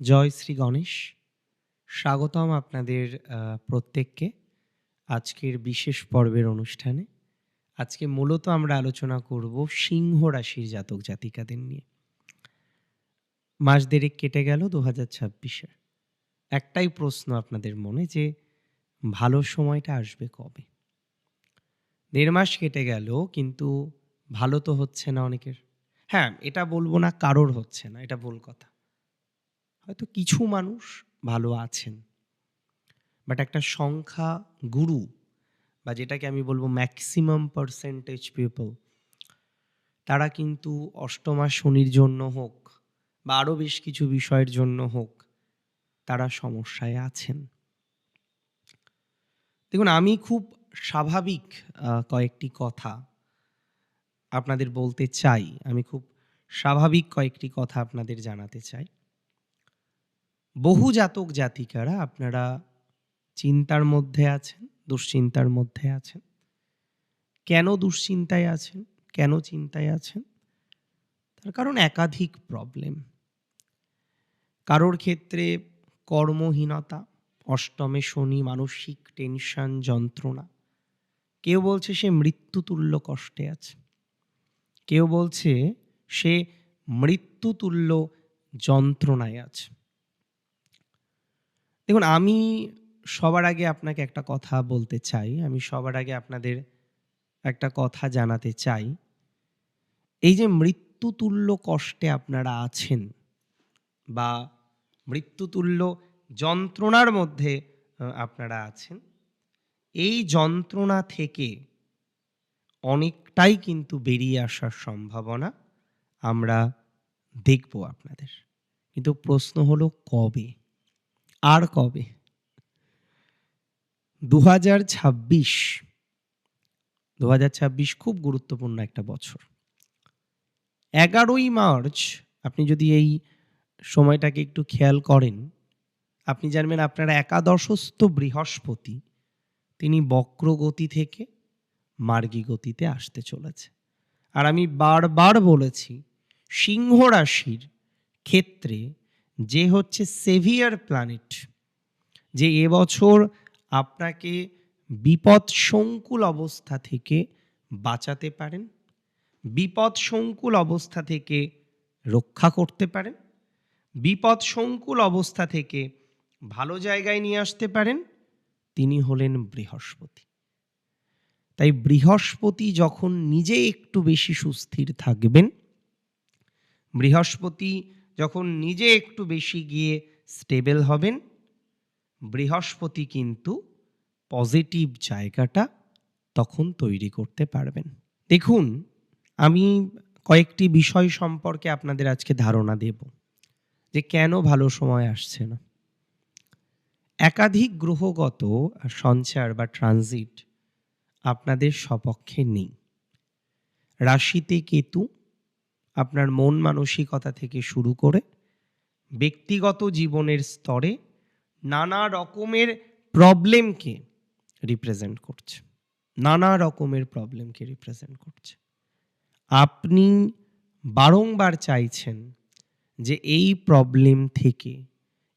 জয় শ্রী গণেশ। স্বাগতম আপনাদের প্রত্যেককে আজকের বিশেষ পর্বের অনুষ্ঠানে। আজকে মূলত আমরা আলোচনা করব সিংহ রাশির জাতক জাতিকাদের নিয়ে। মাস দেড়েক কেটে গেল দু হাজার ছাব্বিশে একটাই প্রশ্ন আপনাদের মনে যে, ভালো সময়টা আসবে কবে? দেড় মাস কেটে গেল, কিন্তু ভালো তো হচ্ছে না অনেকের। হ্যাঁ এটা বলব না কারোর হচ্ছে না, এটা ভুল কথা। হয়তো কিছু মানুষ ভালো আছেন। বাট একটা সংখ্যা গুরু, বা যেটাকে আমি বলব ম্যাক্সিমাম পার্সেন্টেজ পিপল তারা কিন্তু অষ্টমা শনির জন্য হোক, বা আরও বেশ কিছু বিষয়ের জন্য হোক, তারা সমস্যায় আছেন। দেখুন, আমি খুব স্বাভাবিক কয়েকটি কথা আপনাদের বলতে চাই। আমি খুব স্বাভাবিক কয়েকটি কথা আপনাদের জানাতে চাই। বহু জাতক জাতিকারা আপনারা চিন্তার মধ্যে আছেন, দুশ্চিন্তার মধ্যে আছেন। কেন দুশ্চিন্তায় আছেন? কেন চিন্তায় আছেন? তার কারণ একাধিক প্রবলেম কারোর ক্ষেত্রে কর্মহীনতা, অষ্টমে শনি, মানসিক টেনশন যন্ত্রণা। কেউ বলছে সে মৃত্যুতুল্য কষ্টে আছে। কেউ বলছে সে মৃত্যুতুল্য যন্ত্রণায় আছে। দেখুন, আমি সবার আগে আপনাকে একটা কথা বলতে চাই। আমি সবার আগে আপনাদের একটা কথা জানাতে চাই। এই যে মৃত্যুতুল্য কষ্টে আপনারা আছেন বা মৃত্যুতুল্য যন্ত্রণার মধ্যে আপনারা আছেন, এই যন্ত্রণা থেকে অনেকটাই কিন্তু বেরিয়ে আসার সম্ভাবনা আমরা দেখব আপনাদের। কিন্তু প্রশ্ন হলো, কবে? আর কবে? দু হাজার ছাব্বিশ। দু হাজার ছাব্বিশ খুব গুরুত্বপূর্ণ একটা বছর। এগারোই মার্চ আপনি যদি এই সময়টাকে একটু খেয়াল করেন, আপনি জানবেন আপনার একাদশস্থ বৃহস্পতি, তিনি বক্রগতি থেকে মার্গী গতিতে আসতে চলেছে। আর আমি বারবার বলেছি, সিংহ রাশির ক্ষেত্রে যে হচ্ছে সেভিয়ার প্ল্যানেট, যে এবছর আপনাকে বিপদ সংকুল অবস্থা থেকে বাঁচাতে পারেন বিপদ সংকুল অবস্থা থেকে রক্ষা করতে পারেন বিপদ সংকুল অবস্থা থেকে ভালো জায়গায় নিয়ে আসতে পারেন, তিনি হলেন বৃহস্পতি। তাই বৃহস্পতি যখন নিজে একটু বেশি সুস্থির থাকবেন, বৃহস্পতি যখন নিজে একটু বেশি গিয়ে স্টেবল হবেন, বৃহস্পতি কিন্তু পজিটিভ জায়গাটা তখন তৈরি করতে পারবেন। দেখুন, আমি কয়েকটি বিষয় সম্পর্কে আপনাদের আজকে ধারণা দেব যে কেন ভালো সময় আসছে না। একাধিক গ্রহগত সঞ্চার বা ট্রানজিট আপনাদের সপক্ষে নেই। রাশিতে কেতু আপনার মন মানসিকতা থেকে শুরু করে ব্যক্তিগত জীবনের স্তরে নানা রকমের প্রবলেমকে রিপ্রেজেন্ট করছে। নানা রকমের প্রবলেমকে রিপ্রেজেন্ট করছে। আপনি বারংবার চাইছেন যে এই প্রবলেম থেকে,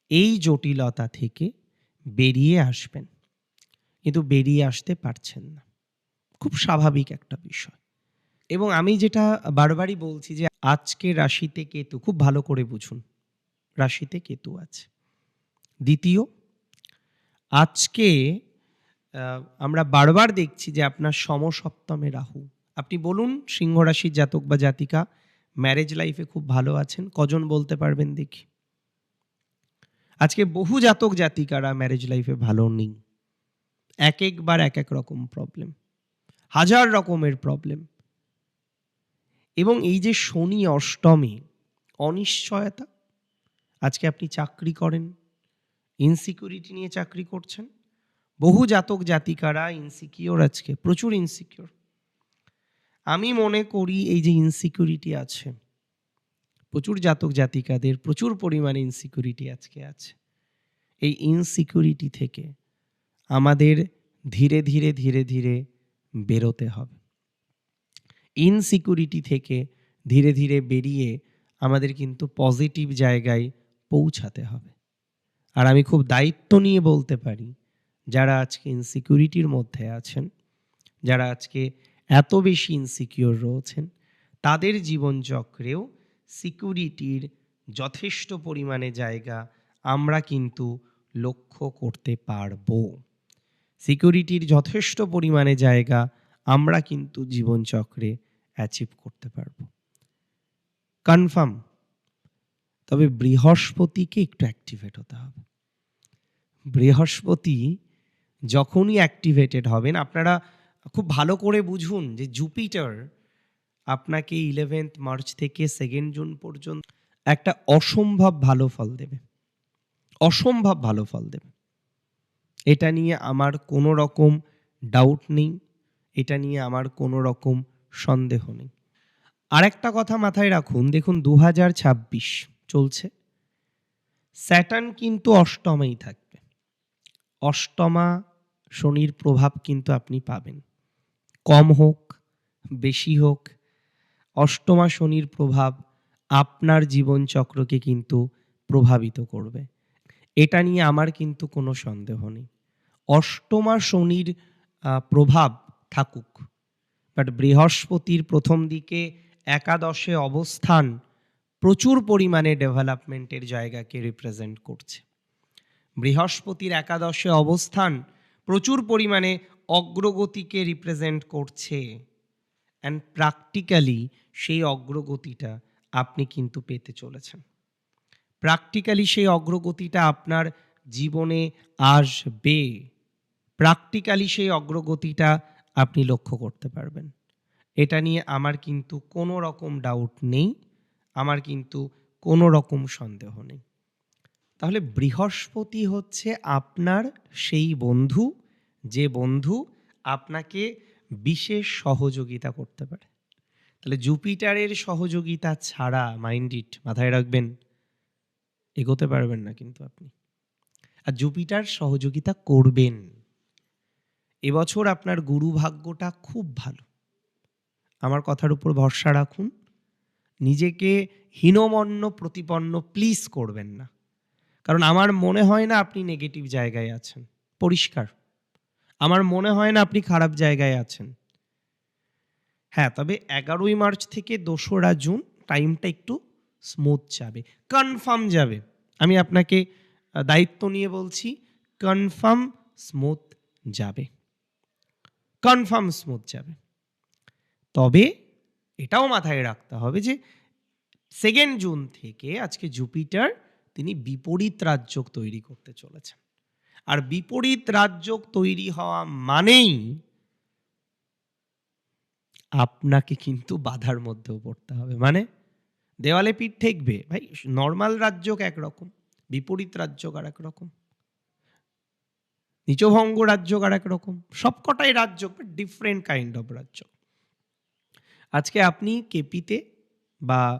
এই জটিলতা থেকে বেরিয়ে আসবেন। কিন্তু বেরিয়ে আসতে পারছেন না। খুব স্বাভাবিক একটা বিষয়। এবং আমি যেটা বারবারই বলছি যে আজকে রাশিতে কেতু, খুব ভালো করে বুঝুন, রাশিতে কেতু আছে। দ্বিতীয়, আজকে আমরা বারবার দেখছি যে আপনার সমসপ্তমে রাহু। আপনি বলুন সিংহ রাশির জাতক বা জাতিকা ম্যারেজ লাইফে খুব ভালো আছেন, কজন বলতে পারবেন দেখি? আজকে বহু জাতক জাতিকারা ম্যারেজ লাইফে ভালো নেই। এক একবার এক এক রকম প্রবলেম হাজার রকমের প্রবলেম এবং এই যে শনি অষ্টমে, অনিশ্চয়তা, আজকে আপনি চাকরি করেন ইনসিকিউরিটি নিয়ে চাকরি করছেন, বহু জাতক জাতিকারা ইনসিকিওর আজকে, প্রচুর ইনসিকিওর আমি মনে করি এই যে ইনসিকিউরিটি আছে, প্রচুর জাতক জাতিকাদের প্রচুর পরিমাণে ইনসিকিউরিটি আজকে আছে। এই ইনসিকিউরিটি থেকে আমাদের ধীরে ধীরে ধীরে ধীরে বেরোতে হবে। ইনসিকিউরিটি থেকে ধীরে ধীরে বেরিয়ে আমাদের কিন্তু পজিটিভ জায়গায় পৌঁছাতে হবে। আর আমি খুব দায়িত্ব নিয়ে বলতে পারি, যারা আজকে ইনসিকিউরিটির মধ্যে আছেন, যারা আজকে এত বেশি ইনসিকিউর রয়েছেন, তাদের জীবনচক্রেও সিকিউরিটির যথেষ্ট পরিমাণে জায়গা আমরা কিন্তু লক্ষ্য করতে পারব। সিকিউরিটির যথেষ্ট পরিমাণে জায়গা আমরা কিন্তু জীবনচক্রে অ্যাচিভ করতে পারব। কনফার্ম তবে বৃহস্পতিকে একটু অ্যাক্টিভেট হতে হবে। বৃহস্পতি যখনই অ্যাক্টিভেটেড হবেন, আপনারা খুব ভালো করে বুঝুন যে জুপিটার আপনাকে ইলেভেন্থ মার্চ থেকে সেকেন্ড জুন পর্যন্ত একটা অসম্ভব ভালো ফল দেবে। অসম্ভব ভালো ফল দেবে। এটা নিয়ে আমার কোনো রকম ডাউট নেই। এটা নিয়ে আমার কোনো রকম সন্দেহ নেই। আরেকটা কথা মাথায় রাখুন, দেখুন দু হাজার ছাব্বিশ চলছে। স্যাটার্ন কিন্তু অষ্টমেই থাকবে। অষ্টমা শনির প্রভাব কিন্তু আপনি পাবেন। কম হোক, বেশি হোক, অষ্টমা শনির প্রভাব আপনার জীবনচক্রকে কিন্তু প্রভাবিত করবে। এটা নিয়ে আমার কিন্তু কোনো সন্দেহ নেই। অষ্টমা শনির প্রভাব থাকুক। বাট বৃহস্পতির প্রথম দিকে একাদশে অবস্থান প্রচুর পরিমাণে ডেভেলপমেন্টের জায়গাকে রিপ্রেজেন্ট করছে। বৃহস্পতির একাদশে অবস্থান প্রচুর পরিমাণে অগ্রগতিকে রিপ্রেজেন্ট করছে। অ্যান্ড প্র্যাকটিক্যালি সেই অগ্রগতিটা আপনি কিন্তু পেতে চলেছেন। প্র্যাকটিক্যালি সেই অগ্রগতিটা আপনার জীবনে আসবে। প্র্যাকটিক্যালি সেই অগ্রগতিটা আপনি লক্ষ্য করতে পারবেন। এটা নিয়ে আমার কিন্তু কোনো রকম ডাউট নেই, আমার কিন্তু কোনো রকম সন্দেহ নেই। তাহলে বৃহস্পতি হচ্ছে আপনার সেই বন্ধু, যে বন্ধু আপনাকে বিশেষ সহযোগিতা করতে পারে। তাহলে জুপিটারের সহযোগিতা ছাড়া মাইন্ড ইট মাথায় রাখবেন, এগোতে পারবেন না কিন্তু আপনি। আর জুপিটার সহযোগিতা করবেন। এবছর আপনার গুরু ভাগ্যটা খুব ভালো। আমার কথার উপর ভরসা রাখুন। নিজেকে হীনমন্য প্রতিপন্ন প্লিজ করবেন না। কারণ আমার মনে হয় না আপনি নেগেটিভ জায়গায় আছেন। পরিষ্কার। আমার মনে হয় না আপনি খারাপ জায়গায় আছেন। হ্যাঁ তবে এগারোই মার্চ থেকে দোসরা জুন টাইমটা একটু স্মুথ যাবে। কনফার্ম যাবে। আমি আপনাকে দায়িত্ব নিয়ে বলছি কনফার্ম স্মুথ যাবে। কনফার্ম স্মুথ যাবে। তবে এটাও মাথায় রাখতে হবে যে সেকেন্ড জুন থেকে আজকে জুপিটার তিনি বিপরীত রাজ্যক তৈরি করতে চলেছেন। আর বিপরীত রাজ্যক তৈরি হওয়া মানেই আপনাকে কিন্তু বাধার মধ্যেও পড়তে হবে। মানে দেওয়ালে পিঠ ঠেকবে। ভাই নর্মাল রাজ্যক একরকম, বিপরীত রাজ্যক আর একরকম নিচভঙ্গ রাজ্যক আর একরকম সবকটাই রাজ্য ডিফারেন্ট কাইন্ড অফ রাজ্য। আজকে আপনি কেপিতে বা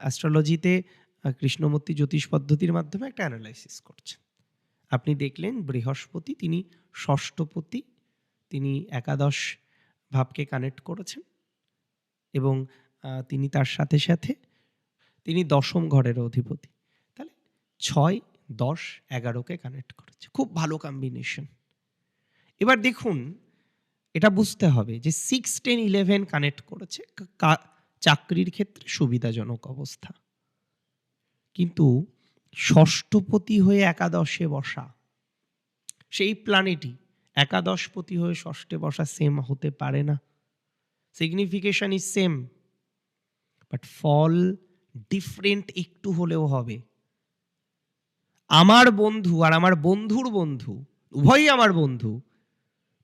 অ্যাস্ট্রোলজিতে কৃষ্ণমূর্তি জ্যোতিষ পদ্ধতির মাধ্যমে একটা অ্যানালাইসিস করছেন। আপনি দেখলেন বৃহস্পতি, তিনি ষষ্ঠপতি, তিনি একাদশ ভাবকে কানেক্ট করেছেন এবং তিনি তার সাথে সাথে তিনি দশম ঘরের অধিপতি। তাহলে ছয় দশ, এগারোকে কানেক্ট করেছে। খুব ভালো কম্বিনেশন এবার দেখুন, এটা বুঝতে হবে যে সিক্স টেন ইলেভেন কানেক্ট করেছে চাকরির ক্ষেত্রে সুবিধাজনক অবস্থা। কিন্তু ষষ্ঠপতি হয়ে একাদশে বসা, সেই প্ল্যানেটই একাদশপতি হয়ে ষষ্ঠে বসা সেম হতে পারে না। Signification is same but fall different একটু হলেও হবে। আমার বন্ধু আর আমার বন্ধুর বন্ধু, উভয়ই আমার বন্ধু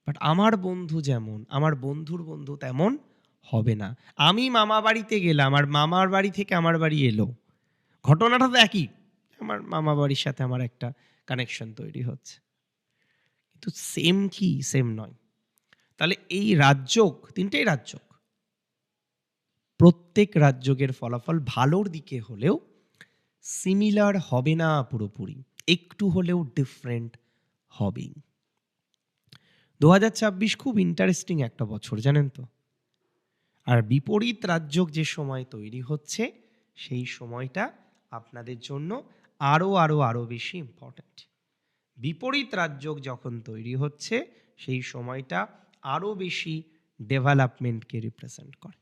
বাট আমার বন্ধু যেমন, আমার বন্ধুর বন্ধু তেমন হবে না। আমি মামা বাড়িতে গেলাম, আর মামার বাড়ি থেকে আমার বাড়ি এলো। ঘটনাটা তো একই, আমার মামা বাড়ির সাথে আমার একটা কানেকশন তৈরি হচ্ছে। কিন্তু সেম কি সেম নয়। তাহলে এই রাজ্যক তিনটেই রাজ্যক প্রত্যেক রাজ্যকের ফলাফল ভালোর দিকে হলেও সিমিলার হবে না পুরোপুরি, একটু হলেও ডিফারেন্ট হবেই। দু খুব ইন্টারেস্টিং একটা বছর, জানেন তো? আর বিপরীত রাজ্য যে সময় তৈরি হচ্ছে, সেই সময়টা আপনাদের জন্য আরও আরও আরও বেশি ইম্পর্ট্যান্ট বিপরীত রাজযোগ যখন তৈরি হচ্ছে, সেই সময়টা আরও বেশি ডেভেলপমেন্টকে রিপ্রেজেন্ট করে।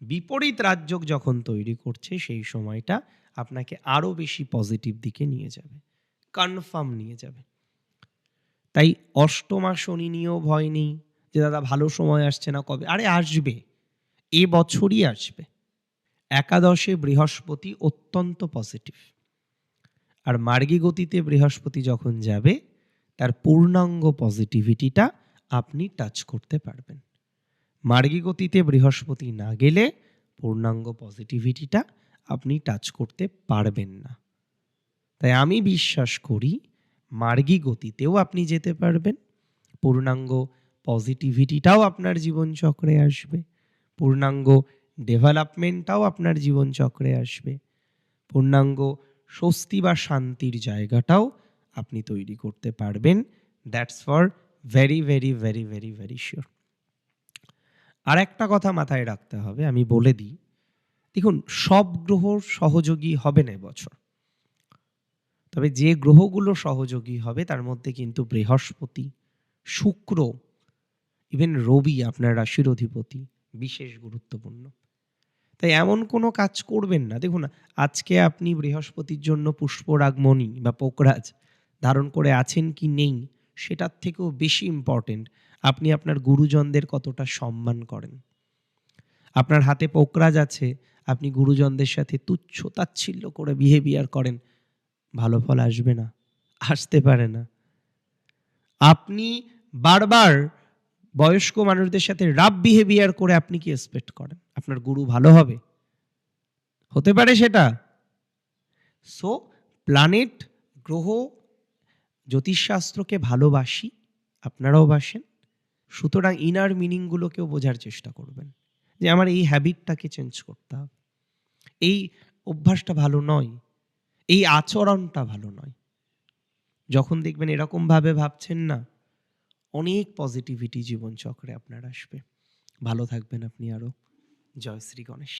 বিপরীত রাজ্য যখন তৈরি করছে, সেই সময়টা আপনাকে আরও বেশি পজিটিভ দিকে নিয়ে যাবে। কনফার্ম নিয়ে যাবে। তাই অষ্টমা শনি নিয়েও ভয় নেই যে, দাদা, ভালো সময় আসছে না, কবে? আরে, আসবে। এ বছরই আসবে। একাদশে বৃহস্পতি অত্যন্ত পজিটিভ আর মার্গী গতিতে বৃহস্পতি যখন যাবে, তার পূর্ণাঙ্গ পজিটিভিটিটা আপনি টাচ করতে পারবেন। মার্গী গতিতে বৃহস্পতি না গেলে পূর্ণাঙ্গ পজিটিভিটিটা আপনি টাচ করতে পারবেন না। তাই আমি বিশ্বাস করি মার্গী গতিতেও আপনি যেতে পারবেন। পূর্ণাঙ্গ পজিটিভিটিটাও আপনার জীবনচক্রে আসবে। পূর্ণাঙ্গ ডেভেলপমেন্টটাও আপনার জীবনচক্রে আসবে। পূর্ণাঙ্গ স্বস্তি বা শান্তির জায়গাটাও আপনি তৈরি করতে পারবেন। That's for very very very very very sure আর একটা কথা মাথায় রাখতে হবে, আমি বলে দিই। দেখুন, সব গ্রহ সহযোগী হবে না বছর তবে যে গ্রহগুলো সহযোগী হবে, তার মধ্যে কিন্তু বৃহস্পতি, শুক্র ইভেন রবি আপনার রাশির অধিপতি বিশেষ গুরুত্বপূর্ণ। তাই এমন কোনো কাজ করবেন না। দেখুন, আজকে আপনি বৃহস্পতির জন্য পুষ্পরাগমণি বা পোকরাজ ধারণ করে আছেন কি নেই, সেটার থেকেও বেশি ইম্পর্টেন্ট আপনি আপনার গুরুজনদের কতটা সম্মান করেন। আপনার হাতে পোকরাজ আছে আপনি গুরুজনদের সাথে তুচ্ছ তাচ্ছিল্য করে বিহেভিয়ার করেন, ভালো ফল আসবে না, আসতে পারে না। আপনি বারবার বয়স্ক মানুষদের সাথে রাব বিহেভিয়ার করে আপনি কি এক্সপেক্ট করেন? আপনার গুরু ভালো হবে? হতে পারে সেটা। সো প্ল্যানেট গ্রহ জ্যোতিষশাস্ত্রকে ভালোবাসি, আপনারাও বাসেন, সুতরাং ইনার মিনিংগুলোকেও বোঝার চেষ্টা করবেন। যে আমার এই হ্যাবিটটাকে চেঞ্জ করতে হবে। এই অভ্যাসটা ভালো নয়, এই আচরণটা ভালো নয়। যখন দেখবেন এরকমভাবে ভাবছেন না, অনেক পজিটিভিটি জীবনচক্রে আপনার আসবে। ভালো থাকবেন আপনি আরও। জয় শ্রী গণেশ।